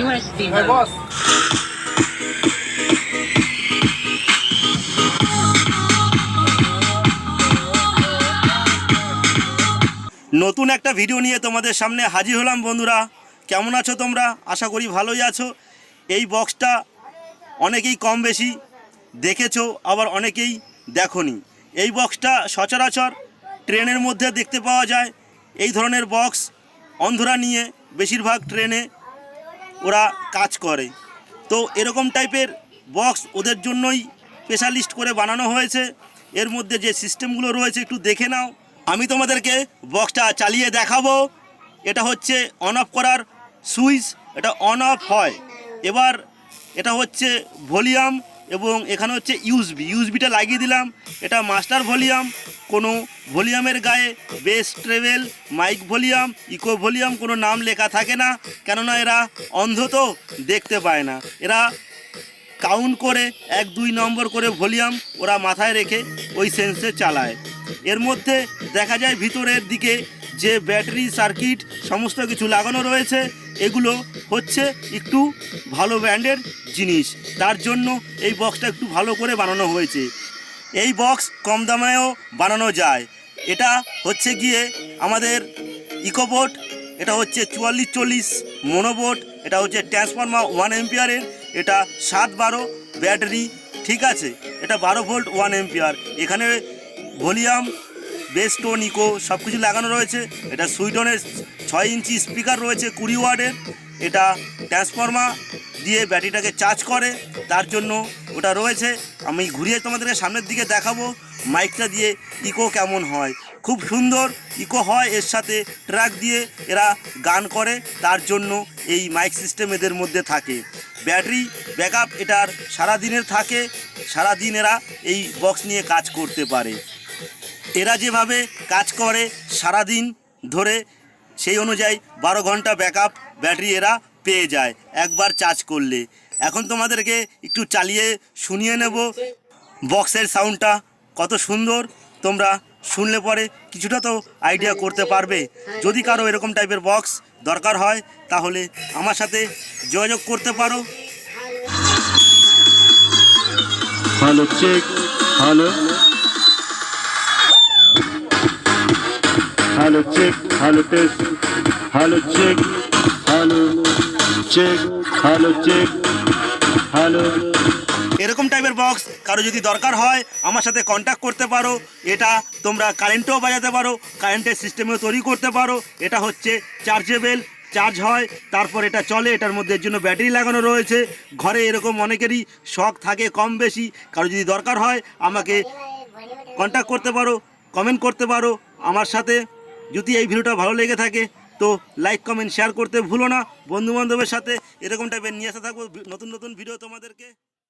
USB Hey, mode. boss. নতুন একটা video নিয়ে তোমাদের সামনে হাজির হলাম বন্ধুরা। কেমন আছো তোমরা? আশা করি ভালোই আছো। এই বক্সটা অনেকেই কম বেশি দেখেছ আবার অনেকেই দেখোনি। এই বক্সটা সচরাচর ট্রেনের মধ্যে দেখতে পাওয়া যায়। এই ধরনের বক্স অন্ধরা নিয়ে বেশিরভাগ ট্রেনে ওরা কাজ করে। তো এরকম টাইপের বক্স ওদের জন্যই স্পেশালিস্ট করে বানানো হয়েছে। এর মধ্যে যে সিস্টেমগুলো রয়েছে একটু দেখে নাও। আমি তোমাদেরকে বক্সটা চালিয়ে দেখাবো। এটা হচ্ছে অন অফ করার সুইচ এটা অন অফ হয়। এবার এটা হচ্ছে ভলিউম এবং এখানে হচ্ছে ইউজবি ইউজবিটা লাগিয়ে দিলাম। এটা মাস্টার ভলিউম, কোনো ভলিউমের গায়ে bass treble, mic volume, echo volume কোনো নাম লেখা থাকে না, কেননা এরা অন্ধ তো দেখতে পায় না। এরা কাউন্ট করে এক, দুই নম্বর করে ভলিউম ওরা মাথায় রেখে ওই সেন্সে চালায়। এর মধ্যে দেখা যায় ভিতরের দিকে যে ব্যাটারি, সার্কিট, সমস্ত কিছু লাগানো রয়েছে, এগুলো হচ্ছে একটু ভালো ব্র্যান্ডের জিনিস। তার জন্য এই বক্সটা একটু ভালো করে বানানো হয়েছে। এই বক্স কম দামেও বানানো যায়। এটা হচ্ছে গিয়ে আমাদের ইকোবোট, এটা হচ্ছে চুয়াল্লিশ চল্লিশ মোনোবোট, এটা হচ্ছে ট্রান্সফর্মার ওয়ান এম্পিয়ারের এটা সাত বারো ব্যাটারি, ঠিক আছে? এটা বারো ভোল্ট ওয়ান এম্পিয়ার এখানে ভলিউম বেস টোন ইকো সব কিছু লাগানো রয়েছে। এটা সুইডনের ছয় ইঞ্চি স্পিকার রয়েছে কুড়ি ওয়ার্ডের। এটা ট্রান্সফর্মার দিয়ে ব্যাটারিটাকে চার্জ করে। তার জন্য ওটা রয়েছে। আমি ঘুরিয়ে তোমাদেরকে সামনের দিকে দেখাবো। মাইকটা দিয়ে ইকো কেমন হয়। খুব সুন্দর ইকো হয়। এর সাথে ট্র্যাক দিয়ে এরা গান করে। তার জন্য এই মাইক সিস্টেম এদের মধ্যে থাকে। ব্যাটারি ব্যাকআপ এটার সারা দিনের থাকে। সারা দিন এরা এই বক্স নিয়ে কাজ করতে পারে। এরা যেভাবে কাজ করে সারা দিন ধরে, সেই অনুযায়ী বারো ঘণ্টা ব্যাকআপ ব্যাটারি এরা পেয়ে যায় একবার চার্জ করলে। এখন তোমাদেরকে একটু চালিয়ে শুনিয়ে নেব বক্সের সাউন্ডটা, কত সুন্দর। তোমরা শুনলে পরে কিছুটা তো আইডিয়া করতে পারবে। যদি কারও এরকম টাইপের বক্স দরকার হয়, তাহলে আমার সাথে যোগাযোগ করতে পারো। Hello check hello hello check hello test hello check hello check hello check hello এরকম টাইপের বক্স কারও যদি দরকার হয়, আমার সাথে কন্ট্যাক্ট করতে পারো। এটা তোমরা কারেন্টেও বাজাতে পারো কারেন্টের সিস্টেমেও তৈরি করতে পারো। এটা হচ্ছে চার্জেবেল চার্জ হয়, তারপর এটা চলে, এটার মধ্যে এর জন্য ব্যাটারি লাগানো রয়েছে। ঘরে এরকম অনেকেরই শখ থাকে কম বেশি, কারও যদি দরকার হয়, আমাকে কন্ট্যাক্ট করতে পারো কমেন্ট করতে পারো আমার সাথে। যদি এই ভিডিওটা ভালো লেগে থাকে, তো লাইক কমেন্ট শেয়ার করতে ভুলো না। বন্ধুবান্ধবের সাথে এরকম টাইপের নিয়ে আসা থাকব। নতুন নতুন ভিডিও তোমাদেরকে।